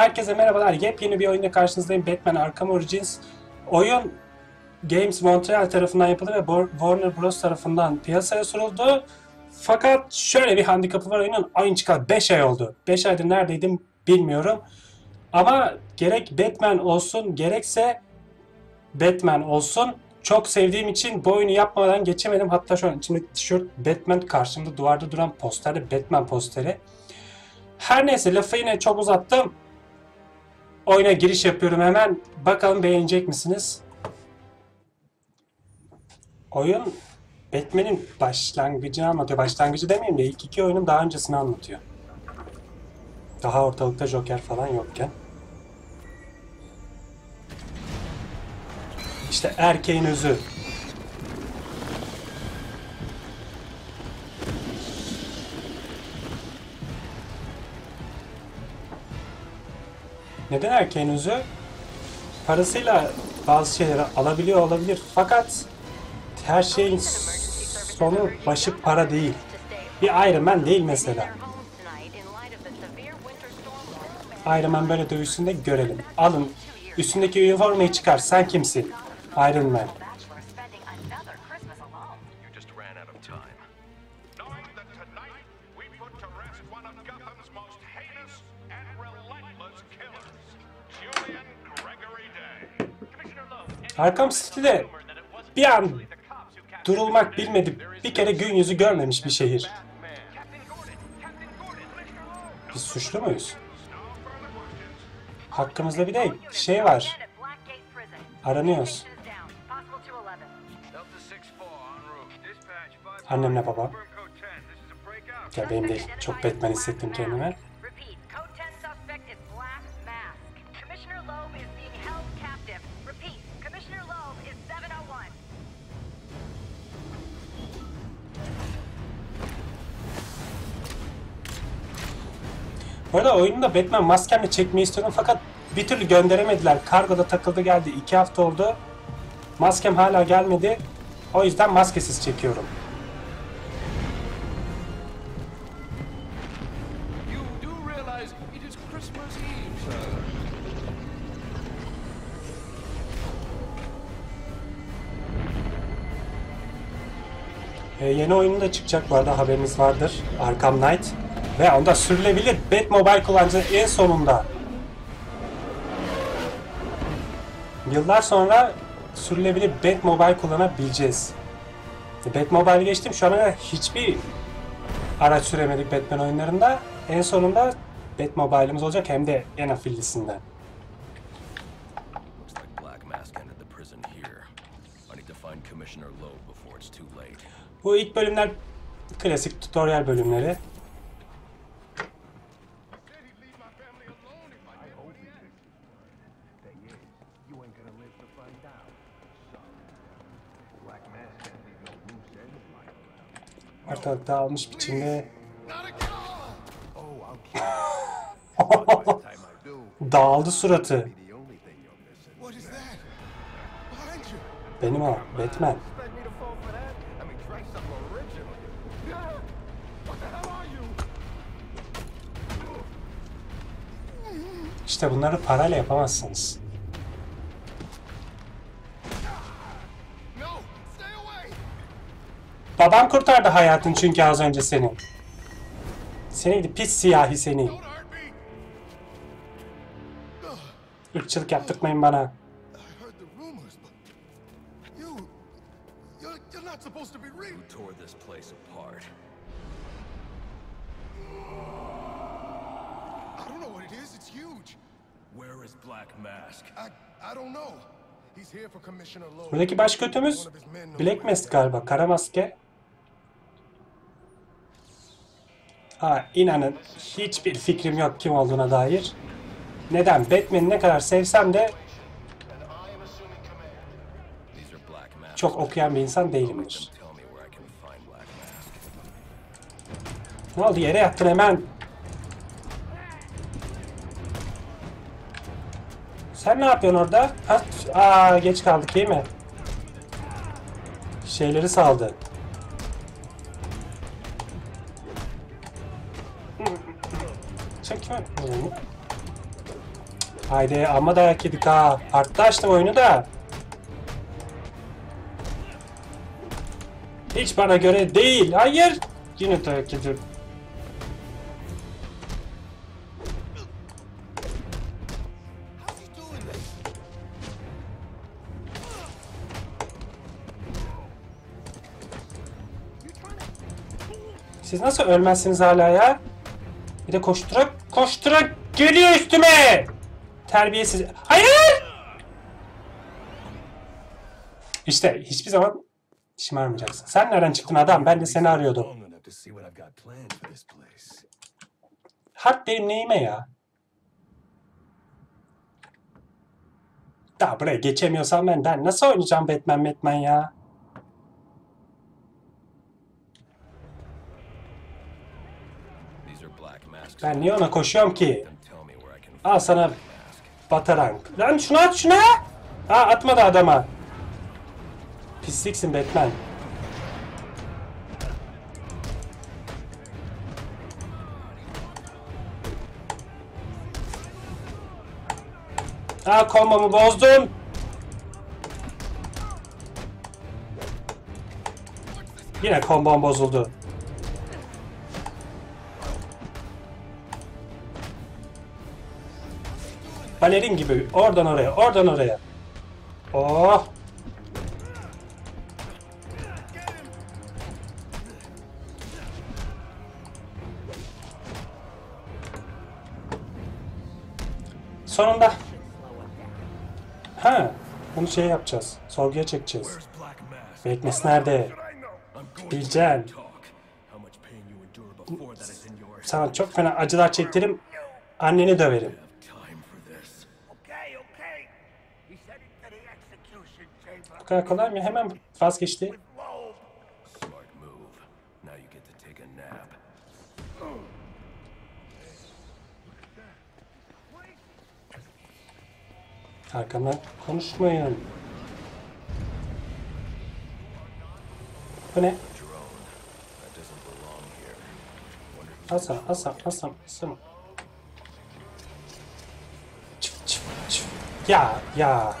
Herkese merhabalar. Yepyeni bir oyunda karşınızdayım. Batman Arkham Origins. Oyun Games Montreal tarafından yapıldı ve Warner Bros. tarafından piyasaya sunuldu. Fakat şöyle bir handikapı var oyunun. Oyun çıkalı 5 ay oldu. 5 aydır neredeydim bilmiyorum. Ama gerek Batman olsun gerekse Batman olsun çok sevdiğim için bu oyunu yapmadan geçemedim. Hatta şu an içimdeki tişört Batman karşımda duvarda duran posterde Batman posteri. Her neyse lafı yine çok uzattım. Oyuna giriş yapıyorum hemen. Bakalım beğenecek misiniz? Oyun Batman'in başlangıcını anlatıyor. Başlangıcı demeyeyim de ilk iki oyunun daha öncesini anlatıyor. Daha ortalıkta Joker falan yokken. İşte erkeğin özü. Neden erkeğin özü? Parasıyla bazı şeyleri alabiliyor olabilir. Fakat her şeyin sonu başı para değil. Bir Iron Man değil mesela. Iron Man böyle dövüşsün de görelim. Alın. Üstündeki üniformayı çıkar. Sen kimsin? Iron Man. Arkham City'de bir an durulmak bilmedi. Bir kere gün yüzü görmemiş bir şehir. Biz suçlu muyuz? Hakkımızda bir de şey var. Aranıyoruz. Delta 6-4 en route. Dispatch 5 Annemle babam. Code 10. This is a breakout. Ya benim değil. Çok Batman hissettim kendime. Bu arada oyunu da Batman maskemle çekmeyi istiyordum fakat bir türlü gönderemediler. Kargoda takıldı geldi. iki hafta oldu. Maskem hala gelmedi. O yüzden maskesiz çekiyorum. Ee, yeni oyunu da çıkacak bu arada haberiniz vardır. Arkham Knight. Ve onda sürülebilir Batmobile kullanacağız en sonunda. Yıllar sonra sürülebilir Batmobile kullanabileceğiz. E, Batmobile geçtim şu ana kadar hiçbir araç süremedik Batman oyunlarında. En sonunda Batmobile'ımız olacak hem de en afillisinden. Bu ilk bölümler klasik tutorial bölümleri. Said he'd leave my family alone if I did what he asked. Thing is, you ain't gonna live to find out. Sorry. Black Mask can't leave no loose ends lying around. Ortalık dağılmış biçimde Not again! Oh, I'll keep it. By the time I do, dağıldı suratı. be the only thing you're missing. What is that? Behind you! Benim o Batman. Expect me to fall for that? I mean, try something original. Yeah! What the hell are you? İşte bunları parayla yapamazsınız. Baban kurtardı hayatın çünkü az önce senin. Seni gidi pis siyahi seni. Irkçılık yaptırmayın bana. Buradaki baş kötümüz Black Mask galiba. Kara maske. Ha inanın hiçbir fikrim yok kim olduğuna dair. Neden? Batman'i ne kadar sevsem de çok okuyan bir insan değilimdir. Ne oldu yere yattın hemen. Sen ne yapıyorsun orada? Ha? Aa geç kaldık değil mi? Şeyleri saldı. Haydi amma dayak yedik ha. Arttı açtım oyunu da. Hiç bana göre değil. Hayır. Yine dayak yedim. Siz nasıl ölmezsiniz hala ya? Bir de koşturak koşturak geliyor üstüme. Terbiyesiz. Hayır! İşte hiçbir zaman şımarmayacaksın. Sen nereden çıktın adam? Ben de seni arıyordum. Harp benim neyime ya? Daha buraya geçemiyorsam ben, ben nasıl oynayacağım Batman Batman ya? Ben niye ona koşuyorum ki? Al sana batarank. Lan şunu at şuna! Ha atmadı adama. Pisliksin Batman. Ha kombomu bozdun. Yine kombom bozuldu. Balerin gibi oradan oraya, oradan oraya. Oh! Sonunda. Ha, bunu şey yapacağız. Sorguya çekeceğiz. Where's Black Mask? Bekmesi nerede? Bileceksin. Sana çok fena acılar çektiririm. Anneni döverim. Kadar kolay mı? Hemen vazgeçti. Arkamdan konuşmayın. Bu ne? Asam, asam, asam, asam. Çıf, çıf, çıf. Ya, ya.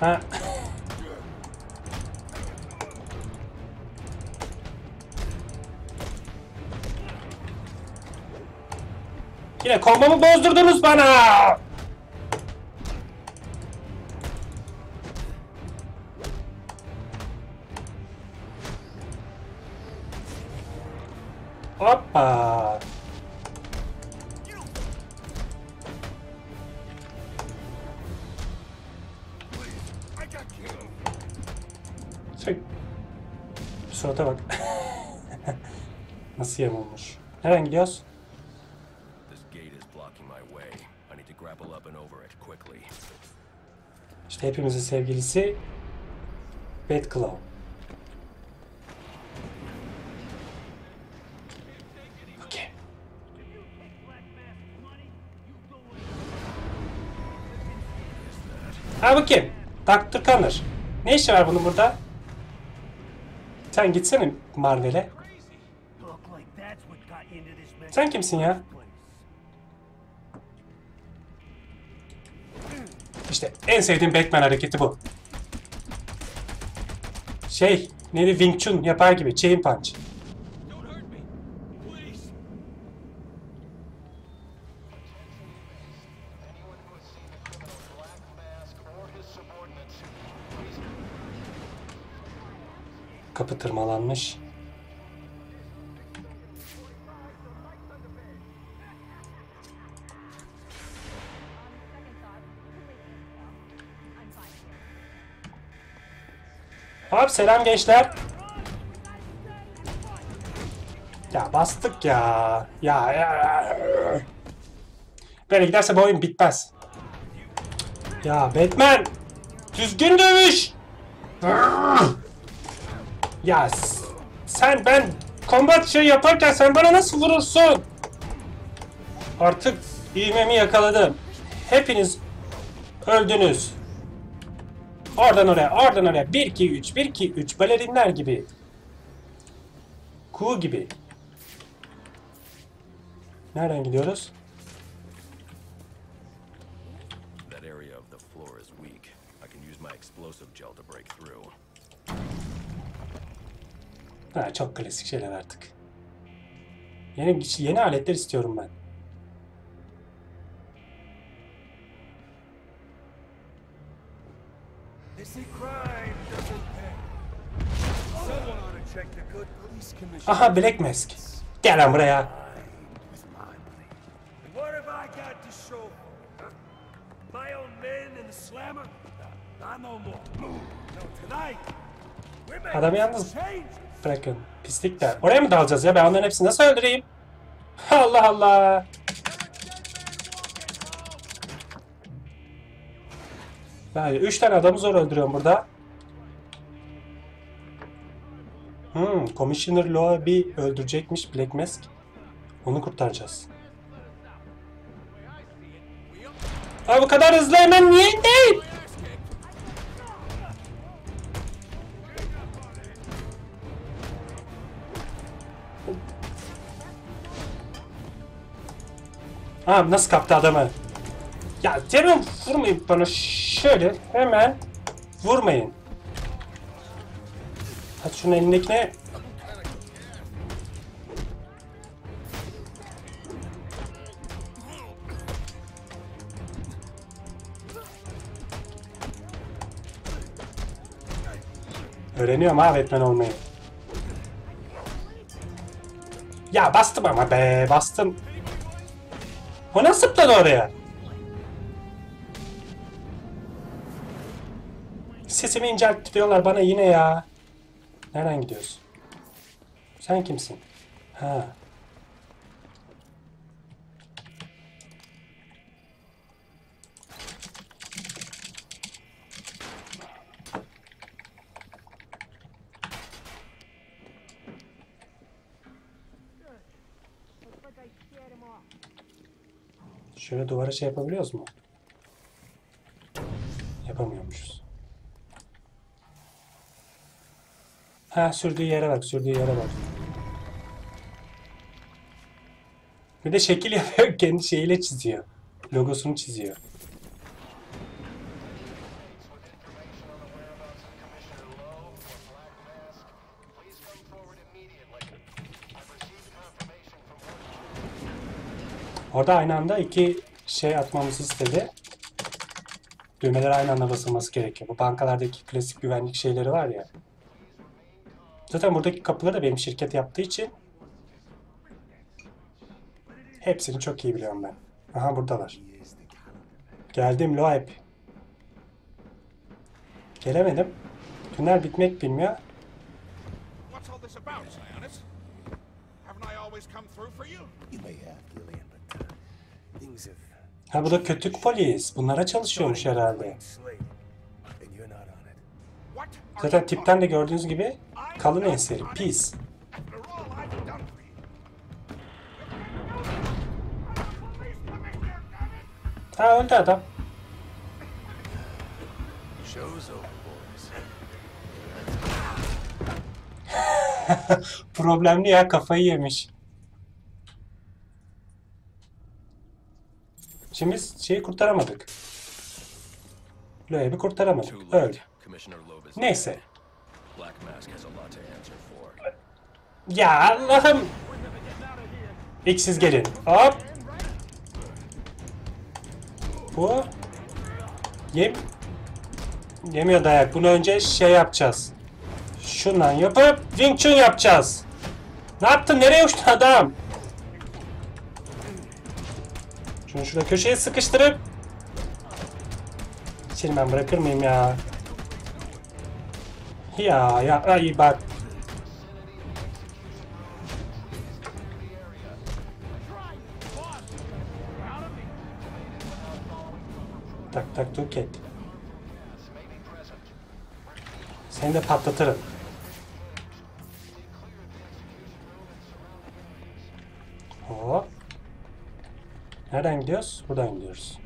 Ha. Yine kombomu bozdurdunuz bana. Hoppa. Sök. Surata bak. Nasıl yamulmuş. Nereden gidiyoruz? Hepimizin sevgilisi Batclaw. Okey. Ha bakayım. Dr. Connor. Ne işi var bunun burada? Sen gitsene Marvel'e. Sen kimsin ya? İşte en sevdiğim Batman hareketi bu. Şey, neydi Wing Chun yapar gibi, Chain Punch. Kapı tırmalanmış. Hop selam gençler. Ya bastık ya. Ya ya. Böyle giderse bu oyun bitmez. Ya Batman. Düzgün dövüş. Ya sen ben combat şey yaparken sen bana nasıl vurursun? Artık ivmemi yakaladım. Hepiniz öldünüz. Oradan oraya, oradan oraya. 1 2 3, 1 2 3 balerinler gibi. Kuğu gibi. Nereden gidiyoruz? is weak. I can use my explosive gel to break through. Ha, çok klasik şeyler artık. Yeni yeni aletler istiyorum ben. They say crime doesn't pay. Someone ought to check the good police commission. Aha Black Mask. Gel lan buraya. what have I got to show for it, huh? My own men in the slammer? Not no more. No, tonight, we're making Adamı yalnız bırakın. Pislikler. Oraya mı dalacağız ya? Ben onların hepsini nasıl öldüreyim? Allah Allah. Ben üç tane adamı zor öldürüyorum burada. Hmm, Commissioner Loeb'i öldürecekmiş Black Mask. Onu kurtaracağız. Abi bu kadar hızlı hemen niye değil? Abi nasıl kaptı adamı? Ya hemen vurmayın bana şöyle hemen vurmayın. Hadi şunun elindekine Öğreniyorum abi Batman olmayı. Ya bastım ama be bastım. O nasıl zıpladı oraya? Sesimi inceltiyorlar bana yine ya. Nereden gidiyoruz? Sen kimsin? Ha. Şöyle duvara şey yapabiliyoruz mu? Ha sürdüğü yere bak, sürdüğü yere bak. Bir de şekil yapıyor, kendi şeyiyle çiziyor. Logosunu çiziyor. Orada aynı anda iki şey atmamızı istedi. Düğmeler aynı anda basılması gerekiyor. Bu bankalardaki klasik güvenlik şeyleri var ya. Zaten buradaki kapıları da benim şirket yaptığı için hepsini çok iyi biliyorum ben. Aha buradalar. Geldim Loeb. Gelemedim. Tünel bitmek bilmiyor. Uh, Ha bu da kötük polis. Bunlara çalışıyormuş herhalde. Zaten tipten de gördüğünüz gibi kalın enseli. Pis. Ha öldü adam. Problemli ya kafayı yemiş. Şimdi biz şeyi kurtaramadık. Loeb'i kurtaramadık. Too Neyse. Ya Allah'ım. İlk siz gelin. Hop. Bu. Yem. Yemiyor dayak. Bunu önce şey yapacağız. Şundan yapıp Wing Chun yapacağız. Ne yaptın? Nereye uçtun adam? Şunu şurada köşeye sıkıştırıp Şimdi ben bırakır mıyım ya? Ya ya ay bak. Tak tak tuket. Seni de patlatırım. Hop. Nereden gidiyoruz? Buradan gidiyoruz.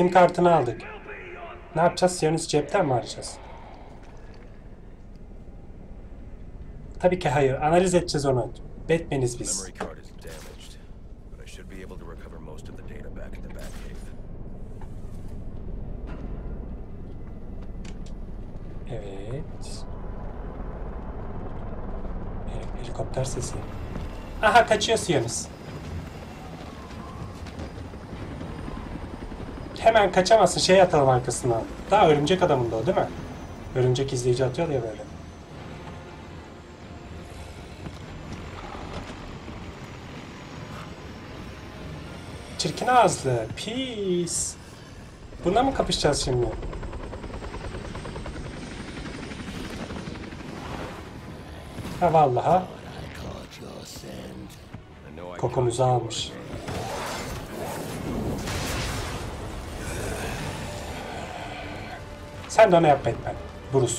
Sim kartını aldık. Ne yapacağız? Siyonist cepten mi arayacağız? Tabii ki hayır. Analiz edeceğiz onu. Batman'iz biz. Evet. Hel- Helikopter sesi. Aha kaçıyor Siyonist. Hemen kaçamazsın. Şey atalım arkasından. Daha örümcek adamında o değil mi? Örümcek izleyici atıyor ya böyle. Çirkin ağızlı. Pis. Bununla mı kapışacağız şimdi? Ha vallaha kokumuzu almış. Sen de onu yap Batman. Bruce.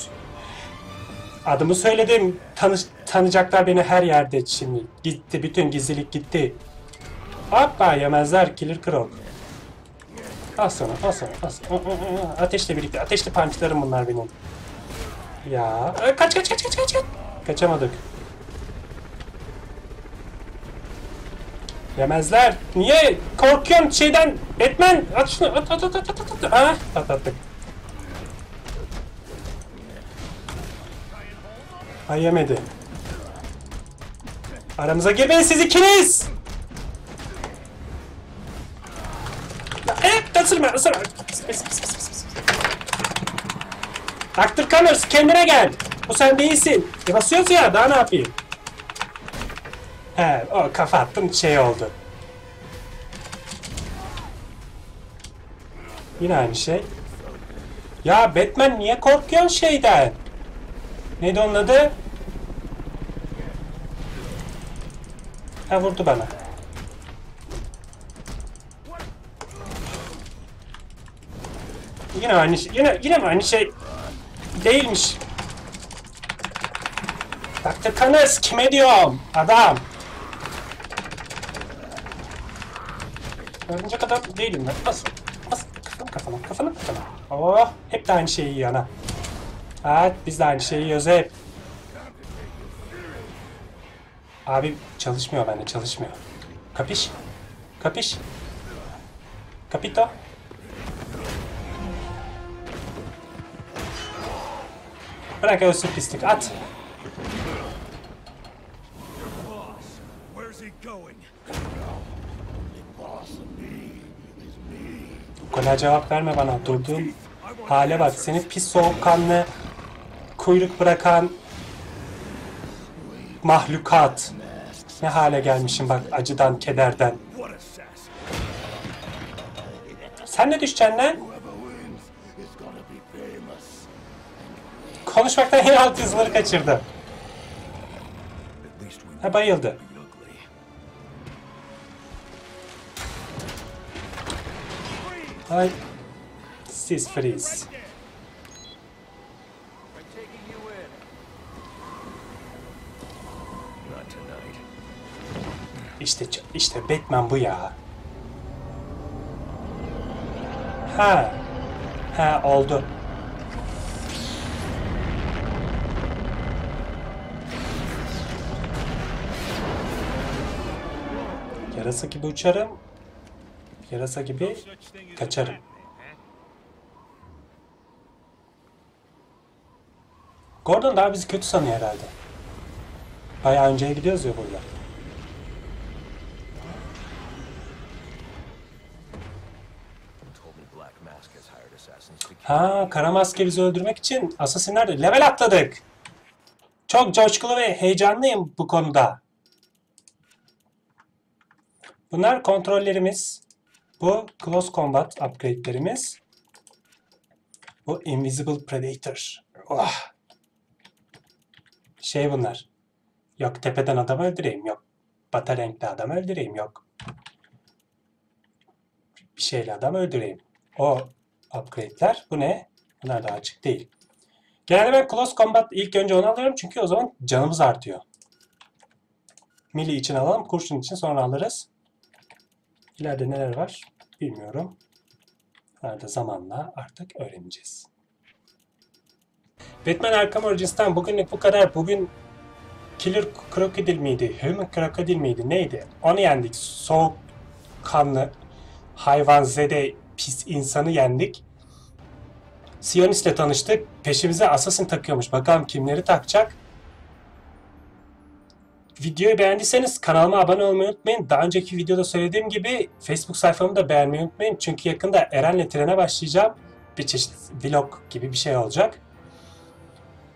Adımı söyledim. Tanış, tanıyacaklar beni her yerde şimdi. Gitti. Bütün gizlilik gitti. Hoppa yemezler. Killer Croc. Al sana, al sana, al sana. Ateşle birlikte. Ateşli punchlarım bunlar benim. Ya. Kaç kaç kaç kaç kaç kaç. Kaçamadık. Yemezler. Niye? Korkuyorsun şeyden. Batman. At şunu. At at at at at at. Ha? At attık. Ay yemedi. Aramıza girmeyin siz ikiniz. Eh, ısırma, ısırma. Dr. Connors kendine gel. Bu sen değilsin. E basıyoruz ya daha ne yapayım? He o kafa attım şey oldu. Yine aynı şey. Ya Batman niye korkuyorsun şeyden? Neydi onun adı? Ha vurdu bana. Yine aynı şey. Yine, yine mi aynı şey? Değilmiş. Connors kime diyorum? Adam. Örümcek adam değilim ben. Bas. Bas. Kafana kafana. Kafana kafana. Oh. Hep de aynı şeyi yiyor ana. Evet biz de aynı şeyi yiyoruz hep. Abi çalışmıyor bende çalışmıyor. Kapış? Kapış? Kapito? Bırak ölsün pislik at. O kadar cevap verme bana. Durduğun hale bak. Seni pis soğukkanlı, kuyruk bırakan mahlukat. Ne hale gelmişim bak acıdan, kederden. Sen ne düşeceksin lan? Konuşmaktan yine alt yazıları kaçırdı. Ha bayıldı. Ay. Siz freeze. İşte işte Batman bu ya. Ha. Ha oldu. Yarasa gibi uçarım. Yarasa gibi kaçarım. Gordon daha bizi kötü sanıyor herhalde. Bayağı önceye gidiyoruz ya burada. Ha, kara maske bizi öldürmek için asasinler de level atladık. Çok coşkulu ve heyecanlıyım bu konuda. Bunlar kontrollerimiz. Bu Close Combat upgrade'lerimiz. Bu Invisible Predator. Oh. Şey bunlar. Yok tepeden adam öldüreyim. Yok bata renkli adam öldüreyim. Yok bir şeyle adam öldüreyim. O upgrade'ler. Bu ne? Bunlar da açık değil. Genelde ben Close Combat ilk önce onu alıyorum çünkü o zaman canımız artıyor. Melee için alalım, kurşun için sonra alırız. İleride neler var bilmiyorum. Bunları zamanla artık öğreneceğiz. Batman Arkham Origins'ten bugünlük bu kadar. Bugün Killer Crocodile miydi? Human Crocodile miydi? Neydi? Onu yendik. Soğuk kanlı hayvan zede pis insanı yendik. Sionistle tanıştık. Peşimize Assassin takıyormuş. Bakalım kimleri takacak. Videoyu beğendiyseniz kanalıma abone olmayı unutmayın. Daha önceki videoda söylediğim gibi Facebook sayfamı da beğenmeyi unutmayın. Çünkü yakında Eren'le trene başlayacağım. Bir çeşit vlog gibi bir şey olacak.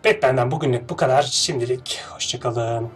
Batman'den bugünlük bu kadar. Şimdilik hoşçakalın.